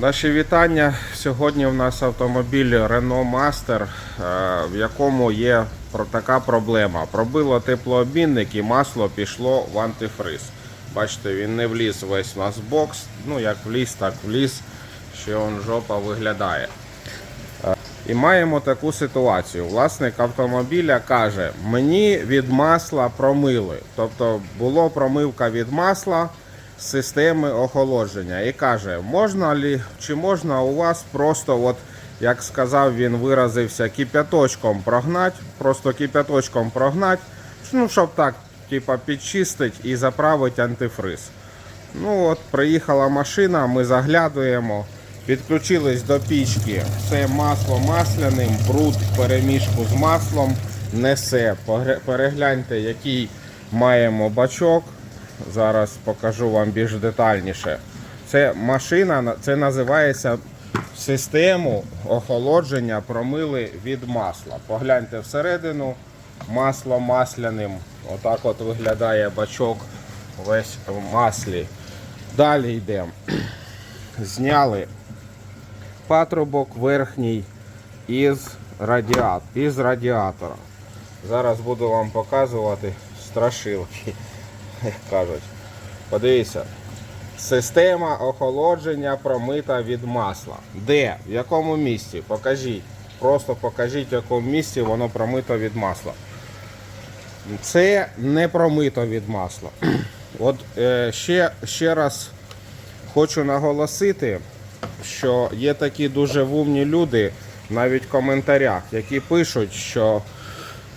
Наші вітання. Сьогодні у нас автомобіль Renault Master, е, в якому є така проблема. Пробило теплообмінник і масло пішло в антифриз. Бачите, він не вліз весь у нас бокс. Ну як вліз, так вліз. Ще он жопа виглядає. Е, І маємо таку ситуацію. Власник автомобіля каже: мені від масла промили. Тобто було промивка від масла системи охолодження. І каже, можна лі, чи можна у вас просто, от, як сказав він, виразився, кипяточком прогнати, просто кипяточком прогнати, ну, щоб так, типа, підчистить і заправить антифриз. Ну от, приїхала машина, ми заглядуємо, підключились до пічки. Це масло масляним, бруд перемішку з маслом несе. Перегляньте, який маємо бачок. Зараз покажу вам більш детальніше. Це машина, це називається систему охолодження промили від масла. Погляньте всередину, масло масляним. Отак от виглядає бачок весь в маслі. Далі йдемо. Зняли патрубок верхній із, радіат, із радіатора. Зараз буду вам показувати страшилки, як кажуть. Подивіться. Система охолодження промита від масла. Де? В якому місці? Покажіть. Просто покажіть, в якому місці воно промито від масла. Це не промито від масла. От е, ще, ще раз хочу наголосити, що є такі дуже вумні люди, навіть в коментарях, які пишуть, що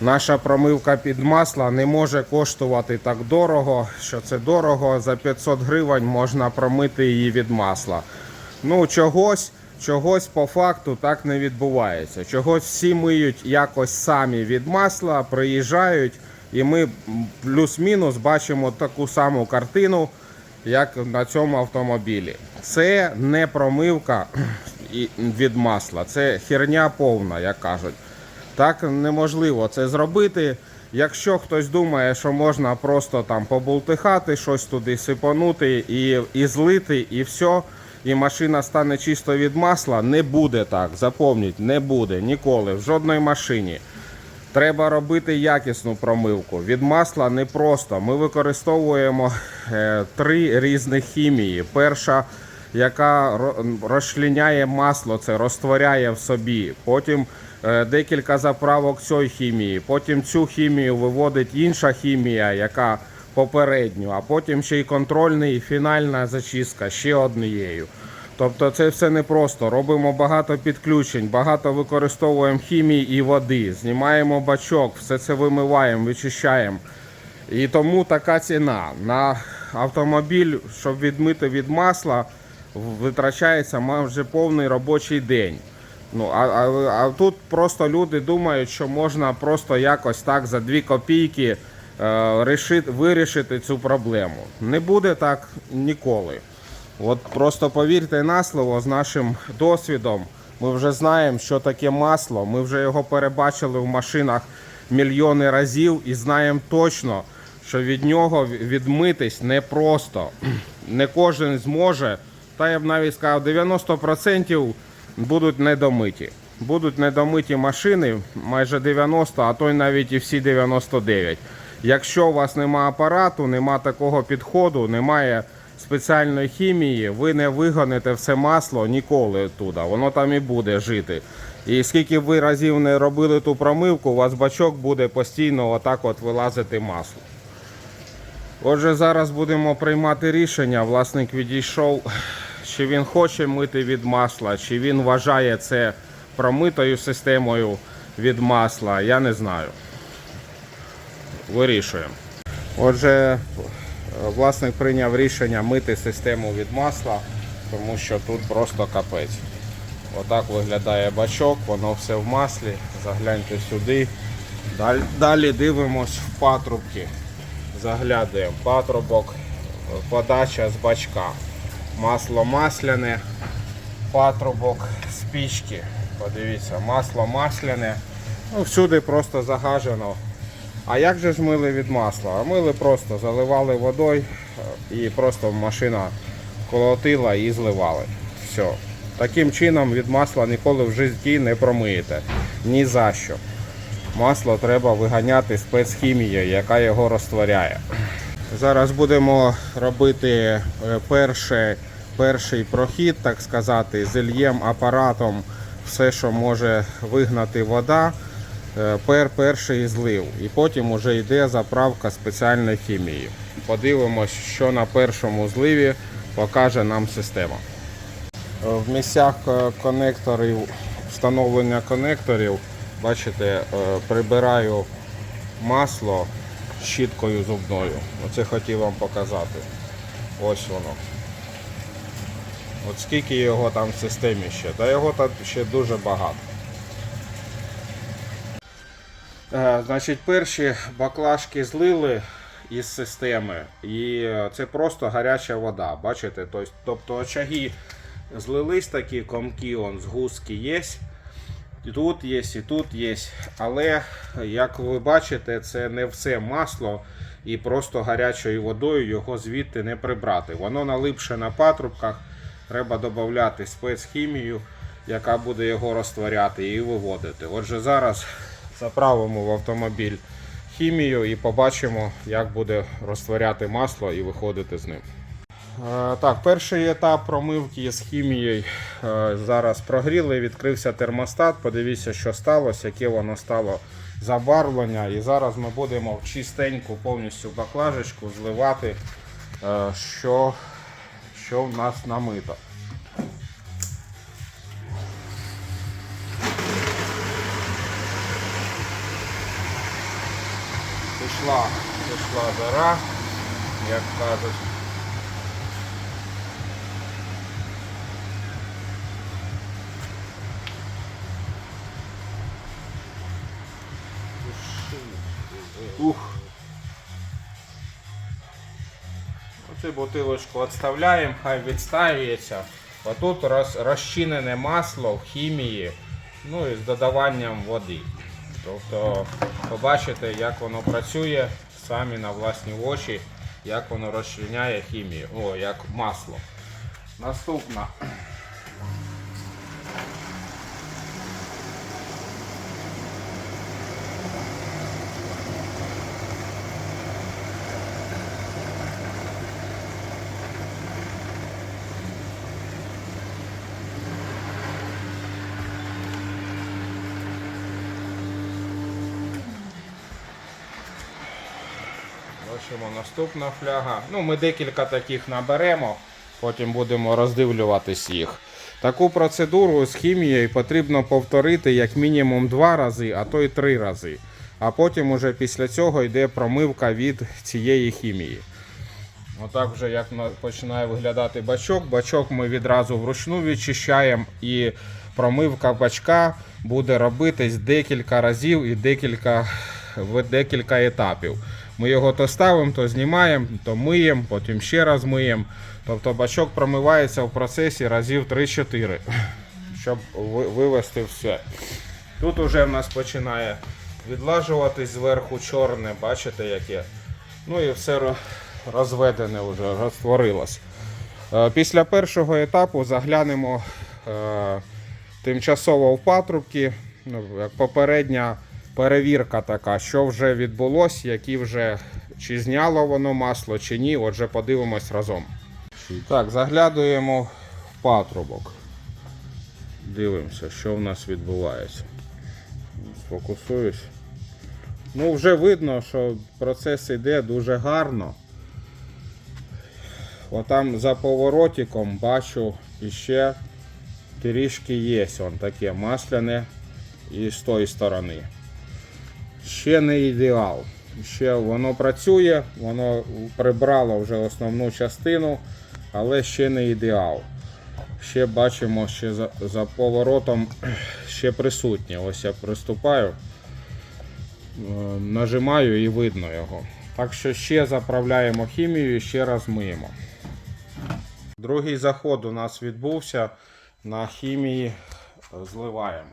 наша промивка під масла не може коштувати так дорого, що це дорого, за 500 гривень можна промити її від масла. Ну, чогось, чогось по факту так не відбувається. Чогось всі миють якось самі від масла, приїжджають, і ми плюс-мінус бачимо таку саму картину, як на цьому автомобілі. Це не промивка від масла, це херня повна, як кажуть. Так неможливо це зробити. Якщо хтось думає, що можна просто там побултихати, щось туди сипанути і, і злити, і все, і машина стане чисто від масла, не буде так. Запомніть, не буде ніколи, в жодній машині. Треба робити якісну промивку. Від масла не просто. Ми використовуємо е, три різних хімії. Перша, яка ро- розчленяє масло, це розтворяє в собі. Потім декілька заправок цієї хімії. Потім цю хімію виводить інша хімія, яка попередню, а потім ще й контрольний і фінальна зачистка ще однією. Тобто це все непросто. Робимо багато підключень, багато використовуємо хімії і води, знімаємо бачок, все це вимиваємо, вичищаємо. І тому така ціна. На автомобіль, щоб відмити від масла, витрачається майже повний робочий день. Ну, а, а, а тут просто люди думають, що можна просто якось так за 2 копійки е, рішити, вирішити цю проблему. Не буде так ніколи. От просто повірте на слово з нашим досвідом. Ми вже знаємо, що таке масло. Ми вже його перебачили в машинах мільйони разів і знаємо точно, що від нього відмитись непросто. Не кожен зможе. Та я б навіть сказав, 90% будуть недомиті. Будуть недомиті машини, майже 90, а то й навіть і всі 99. Якщо у вас нема апарату, нема такого підходу, немає спеціальної хімії, ви не вигоните все масло ніколи туди. Воно там і буде жити. І скільки ви разів не робили ту промивку, у вас бачок буде постійно отак от вилазити масло. Отже, зараз будемо приймати рішення. Власник відійшов, чи він хоче мити від масла, чи він вважає це промитою системою від масла. Я не знаю. Вирішуємо. Отже, власник прийняв рішення мити систему від масла, тому що тут просто капець. Отак виглядає бачок, воно все в маслі. Загляньте сюди. Далі, далі дивимось в патрубки. Заглядуємо патрубок, подача з бачка. Масло масляне, патрубок з пічки. Подивіться, масло масляне. Ну, всюди просто загажено. А як же ж мили від масла? Мили просто заливали водою е, і просто машина колотила і зливали. Все. Таким чином від масла ніколи в житті не промиєте. Ні за що. Масло треба виганяти спецхімією, яка його розтворяє. Зараз будемо робити е, перший, перший прохід, так сказати, зельєм апаратом все, що може вигнати вода, е, пер, перший злив. І потім вже йде заправка спеціальної хімії. Подивимось, що на першому зливі покаже нам система. Е, В місцях конекторів, встановлення конекторів, бачите, прибираю масло щіткою зубною. Оце хотів вам показати. Ось воно. От скільки його там в системі ще. Та його там ще дуже багато. Е, Значить, перші баклажки злили із системи, і е, це просто гаряча вода. Бачите? Тобто, очаги злились такі комки, он, згустки є. І тут є, і тут є. Але, як ви бачите, це не все масло, і просто гарячою водою його звідти не прибрати. Воно налипше на патрубках, треба додати спецхімію, яка буде його розтворяти і виводити. Отже, зараз заправимо в автомобіль хімію і побачимо, як буде розтворяти масло і виходити з ним. Е, Так, перший етап промивки з хімією е, зараз прогріли, відкрився термостат. Подивіться, що сталося, яке воно стало забарвлення. І зараз ми будемо в чистеньку повністю баклажечку зливати, е, що, що в нас намито. Пішла, пішла жара, як кажуть. Ух. Оцю бутилочку відставляємо, хай відставюється. Отут роз, розчинене масло в хімії, ну і з додаванням води. Тобто побачите, як воно працює самі на власні очі, як воно розчиняє хімію, о, як масло. Наступна. Бачимо наступна фляга. Ну, ми декілька таких наберемо, потім будемо роздивлюватись їх. Таку процедуру з хімією потрібно повторити як мінімум два рази, а то й три рази. А потім уже після цього йде промивка від цієї хімії. Отак вже як починає виглядати бачок. Бачок ми відразу вручну відчищаємо і промивка бачка буде робитись декілька разів і декілька, в декілька етапів. Ми його то ставимо, то знімаємо, то миємо, потім ще раз миємо. Тобто бачок промивається в процесі разів 3-4, щоб ви- вивести все. Тут уже в нас починає відлажуватись зверху чорне, бачите яке. Ну і все розведене вже, розтворилось. Е, Після першого етапу заглянемо е, тимчасово в патрубки. Ну, як попередня перевірка така, що вже відбулось, які вже чи зняло воно масло, чи ні. Отже, подивимось разом. Так, заглядуємо в патрубок. Дивимося, що в нас відбувається. Сфокусуюсь. Ну, вже видно, що процес йде дуже гарно. Отам за поворотиком бачу іще трішки є он таке масляне і з тої сторони. Ще не ідеал. Ще воно працює, воно прибрало вже основну частину, але ще не ідеал. Ще бачимо, ще за, за поворотом ще присутнє. Ось я приступаю, е, нажимаю і видно його. Так що ще заправляємо хімію і ще раз миємо. Другий заход у нас відбувся. На хімії е, зливаємо.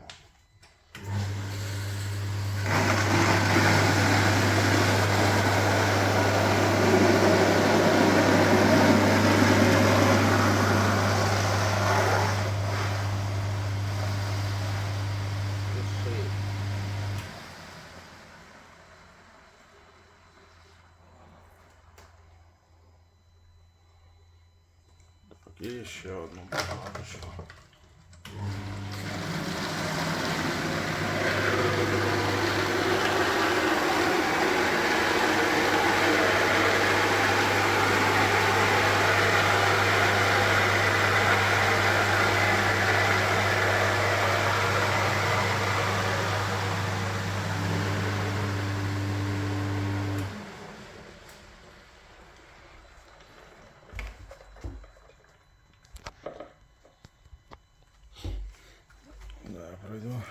І ще одну прокладочку. Пройду.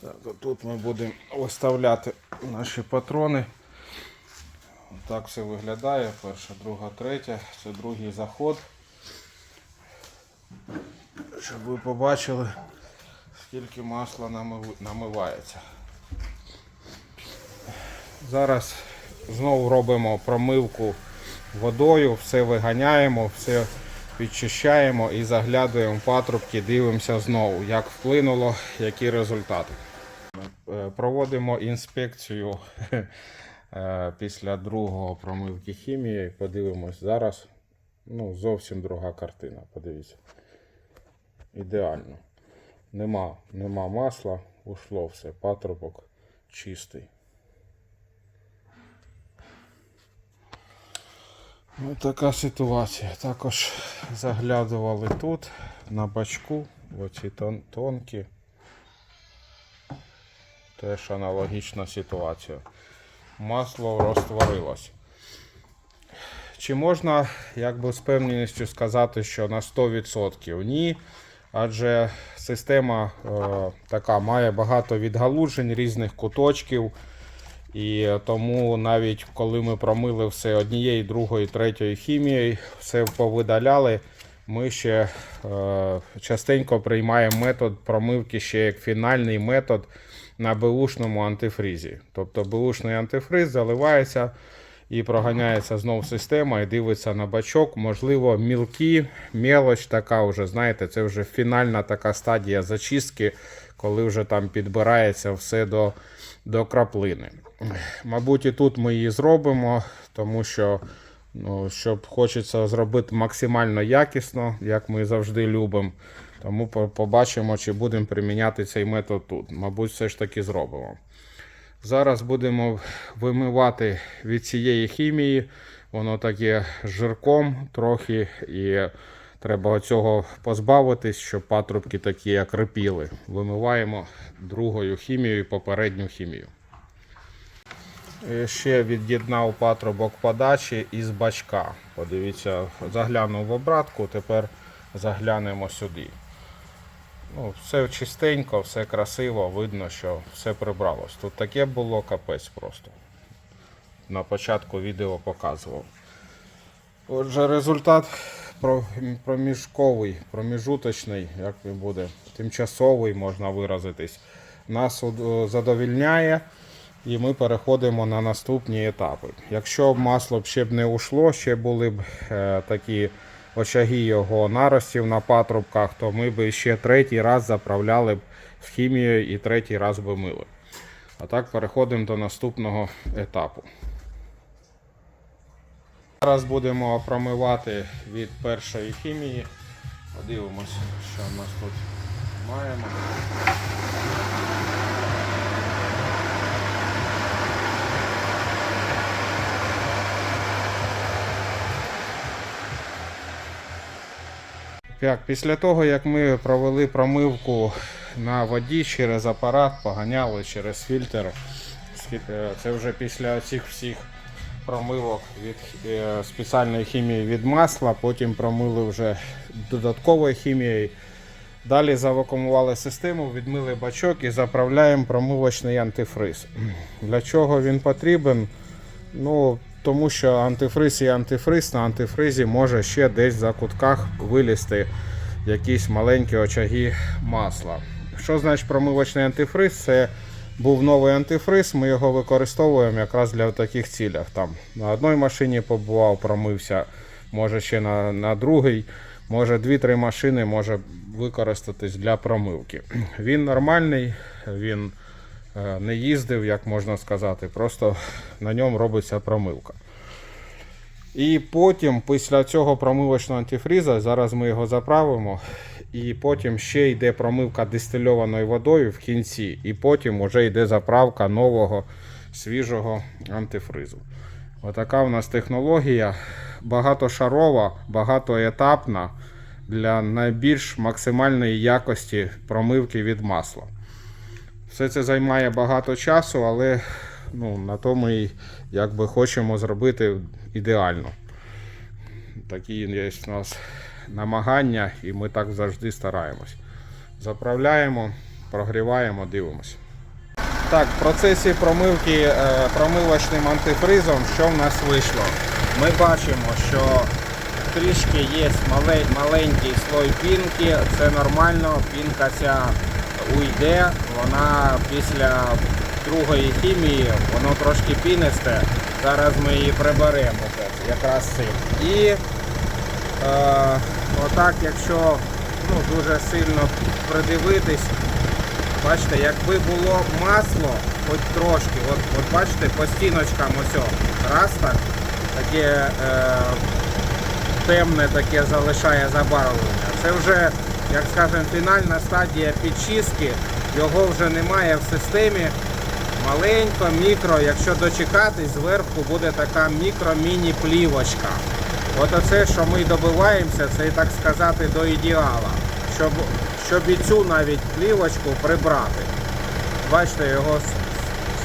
Так, тут ми будемо виставляти наші патрони. Так все виглядає. Перша, друга, третя. Це другий заход. Щоб ви побачили, скільки масла намивається. Зараз знову робимо промивку водою, все виганяємо, все підчищаємо і заглядуємо патрубки, дивимося знову, як вплинуло, які результати. Е, Проводимо інспекцію е, після другого промивки хімії. Подивимось зараз. Ну, зовсім друга картина. Подивіться. Ідеально. Нема, нема масла, ушло все, патрубок чистий. Ось така ситуація. Також заглядували тут, на бачку, оці тон, тонкі. Теж аналогічна ситуація. Масло розтворилось. Чи можна якби з певністю сказати, що на 100%? Ні. Адже система е, така має багато відгалужень різних куточків. І тому навіть коли ми промили все однією, другою, третьою хімією, все повидаляли, ми ще е, частенько приймаємо метод промивки ще як фінальний метод на беушному антифризі. Тобто беушний антифриз заливається і проганяється знов система і дивиться на бачок. Можливо, мілкі, мелоч така вже, знаєте, це вже фінальна така стадія зачистки, коли вже там підбирається все до, до краплини. Мабуть, і тут ми її зробимо, тому що ну, щоб хочеться зробити максимально якісно, як ми завжди любимо. Тому побачимо, чи будемо приміняти цей метод тут. Мабуть, все ж таки зробимо. Зараз будемо вимивати від цієї хімії. Воно таке жирком трохи і треба цього позбавитись, щоб патрубки такі як репіли. Вимиваємо другою хімією попередню хімію. І Ще від'єднав патрубок подачі із бачка. Подивіться, заглянув в обратку, тепер заглянемо сюди. Ну, все чистенько, все красиво, видно, що все прибралось. Тут таке було капець просто. На початку відео показував. Отже, результат проміжковий, проміжуточний, як він буде, тимчасовий, можна виразитись, нас задовільняє. І ми переходимо на наступні етапи. Якщо б масло ще б не ушло, ще були б е, такі очаги його наростів на патрубках, то ми б ще третій раз заправляли б в хімію і третій раз би мили. А так переходимо до наступного етапу. Зараз будемо промивати від першої хімії. Подивимось, що в нас тут маємо. Так, після того, як ми провели промивку на воді через апарат, поганяли через фільтр, це вже після цих всіх промивок від е, спеціальної хімії від масла, потім промили вже додатковою хімією. Далі завакумували систему, відмили бачок і заправляємо промивочний антифриз. Для чого він потрібен? Ну, тому що антифриз і антифриз на антифризі може ще десь за кутках вилізти якісь маленькі очаги масла. Що значить промивочний антифриз? Це був новий антифриз, ми його використовуємо якраз для таких цілях. Там на одній машині побував, промився, може ще на, на другій, може 2-3 машини може використатись для промивки. Він нормальний, він е, не їздив, як можна сказати, просто на ньому робиться промивка. І потім, після цього промивочного антифриза, зараз ми його заправимо. І потім ще йде промивка дистильованою водою в кінці. І потім вже йде заправка нового свіжого антифризу. Отака у нас технологія. Багатошарова, багатоетапна для найбільш максимальної якості промивки від масла. Все це займає багато часу, але ну, на то ми якби хочемо зробити ідеально. Такі є у нас намагання, і ми так завжди стараємось. Заправляємо, прогріваємо, дивимося. Так, в процесі промивки е, промивочним антифризом, що в нас вийшло? Ми бачимо, що трішки є мале- маленький слой пінки, це нормально, пінка ця уйде, вона після другої хімії, воно трошки пінисте. Зараз ми її приберемо якраз цим. І е, отак, якщо ну, дуже сильно придивитись, Бачите, якби було масло, хоч трошки, от, от бачите, по стіночкам ось, раз так, таке е, темне таке залишає забарвлення. Це вже, як скажемо, фінальна стадія підчистки, його вже немає в системі. Маленько, мікро, якщо дочекатись, зверху буде така мікро-міні-плівочка. От оце, що ми добиваємося, це так сказати до ідеала. Щоб, щоб і цю навіть плівочку прибрати. Бачите, його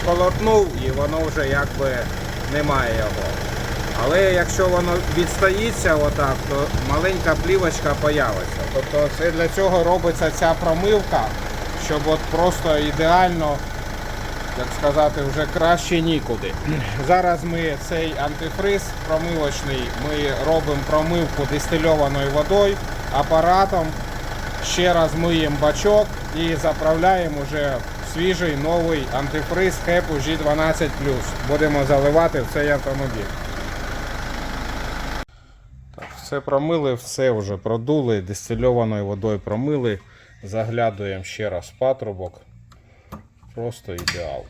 сколотнув і воно вже якби немає його. Але якщо воно відстоїться отак, то маленька плівочка появиться. Тобто це для цього робиться ця промивка, щоб от просто ідеально як сказати, вже краще нікуди. Зараз ми цей антифриз промивочний, ми робимо промивку дистильованою водою, апаратом, ще раз миємо бачок і заправляємо вже свіжий новий антифриз Хепу G12+. Будемо заливати в цей автомобіль. Все промили, все вже продули, дистильованою водою промили. Заглядуємо ще раз в патрубок. Просто ідеал.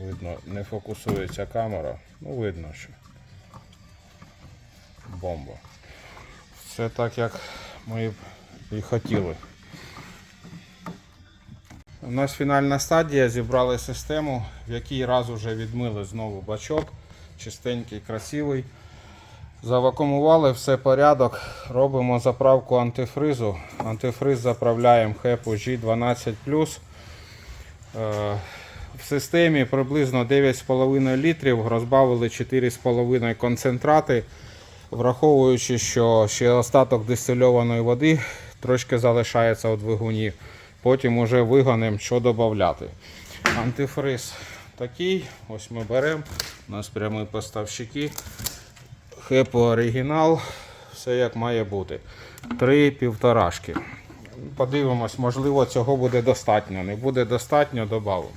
Видно, не фокусується камера. Ну, видно, що бомба. Все так, як ми і хотіли. У нас фінальна стадія. Зібрали систему, в якій раз уже відмили знову бачок. Чистенький, красивий. Завакумували все порядок. Робимо заправку антифризу. Антифриз заправляємо хепу G12. Е, В системі приблизно 9,5 літрів. Розбавили 4,5 концентрати. Враховуючи, що ще остаток дистильованої води трошки залишається у двигуні. Потім уже вигонимо, що додати. Антифриз такий. Ось ми беремо. У нас прямі поставщики. Хепо оригінал, все як має бути. Три півторашки. Подивимось, можливо, цього буде достатньо. Не буде достатньо, додамо.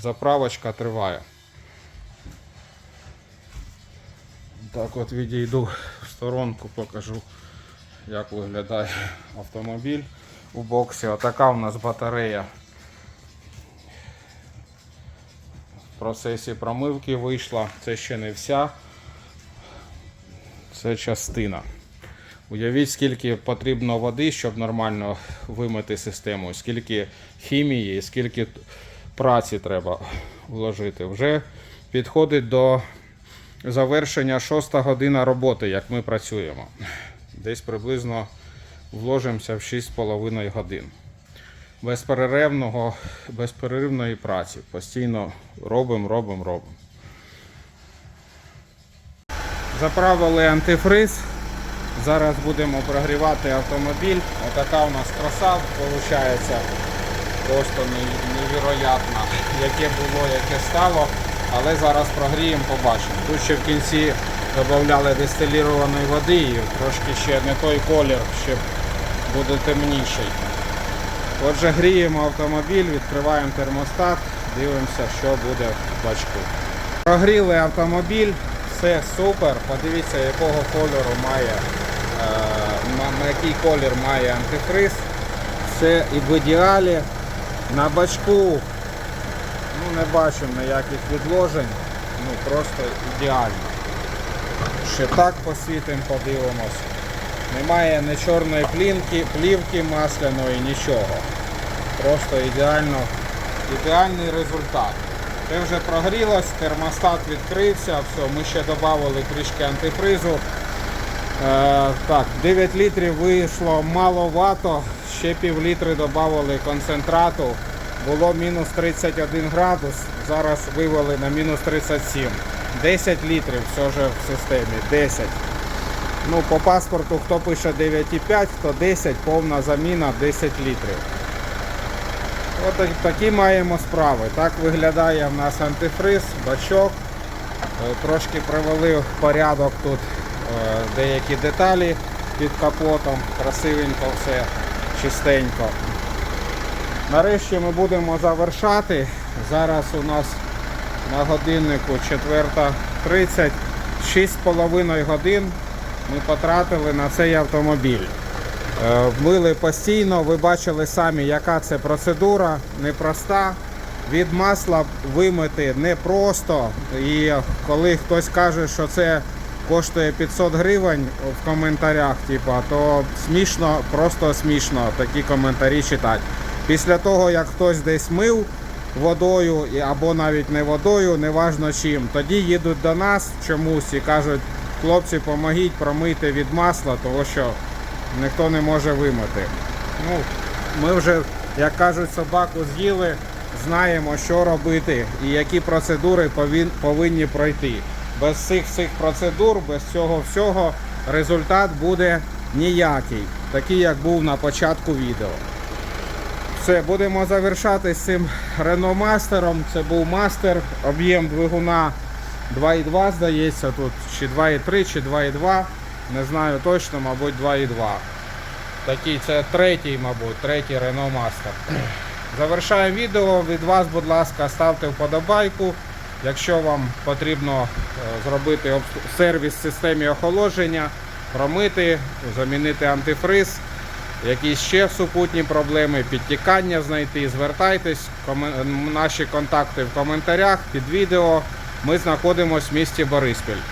Заправочка триває. Так от відійду в сторонку, покажу, як виглядає автомобіль у боксі. Отака у нас батарея. В процесі промивки вийшла. Це ще не вся. Це частина. Уявіть, скільки потрібно води, щоб нормально вимити систему, скільки хімії, скільки праці треба вложити. Вже підходить до завершення 6 година роботи, як ми працюємо. Десь приблизно вложимося в 6,5 годин. Безперервного, безперервної праці. Постійно робимо, робимо, робимо. Заправили антифриз. Зараз будемо прогрівати автомобіль. Отака у нас краса виходить. Просто не- невероятна. Яке було, яке стало. Але зараз прогріємо, побачимо. Тут ще в кінці додавали дистилірованої води і трошки ще не той колір, ще буде темніший. Отже, гріємо автомобіль, відкриваємо термостат, дивимося, що буде в бачку. Прогріли автомобіль, все супер. Подивіться, якого кольору має, е, на, який колір має антифриз. Все і в ідеалі. На бачку Ну, не бачимо ніяких відложень. Ну, просто ідеально. Ще так посвітимо, подивимось. Немає ні чорної плінки, плівки масляної, нічого. Просто ідеально, ідеальний результат. Це вже прогрілось, термостат відкрився, все, ми ще додали трішки антифризу. Е, так, 9 літрів вийшло маловато, ще пів літри додали концентрату. Було мінус 31 градус, зараз вивели на мінус 37. 10 літрів все вже в системі. 10. Ну, по паспорту хто пише 9,5, хто 10, повна заміна 10 літрів. От такі маємо справи. Так виглядає в нас антифриз, бачок. Е, Трошки привели в порядок тут е, деякі деталі під капотом. Красивенько все, чистенько. Нарешті ми будемо завершати. Зараз у нас на годиннику 4.30, 6,5 годин ми потратили на цей автомобіль. Е, Мили постійно, ви бачили самі, яка це процедура, непроста. Від масла вимити непросто. І коли хтось каже, що це коштує 500 гривень в коментарях, типа, то смішно, просто смішно такі коментарі читати. Після того, як хтось десь мив водою або навіть не водою, неважно чим, тоді їдуть до нас чомусь і кажуть, хлопці, помогіть промити від масла, тому що ніхто не може вимити. Ну, ми вже, як кажуть, собаку з'їли, знаємо, що робити і які процедури повин- повинні пройти. Без цих цих процедур, без цього всього результат буде ніякий, такий, як був на початку відео. Все, будемо завершати з цим Master. Це був мастер, об'єм двигуна 2,2, здається, тут чи 2,3, чи 2,2. Не знаю точно, мабуть, 2,2. Такий, це третій, мабуть, третій Renault Master. Завершаємо відео. Від вас, будь ласка, ставте вподобайку. Якщо вам потрібно е, зробити сервіс в системі охолодження, промити, замінити антифриз, якісь ще супутні проблеми, підтікання знайти, звертайтесь. Наші контакти в коментарях під відео. Ми знаходимося в місті Бориспіль.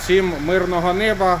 Всім мирного неба.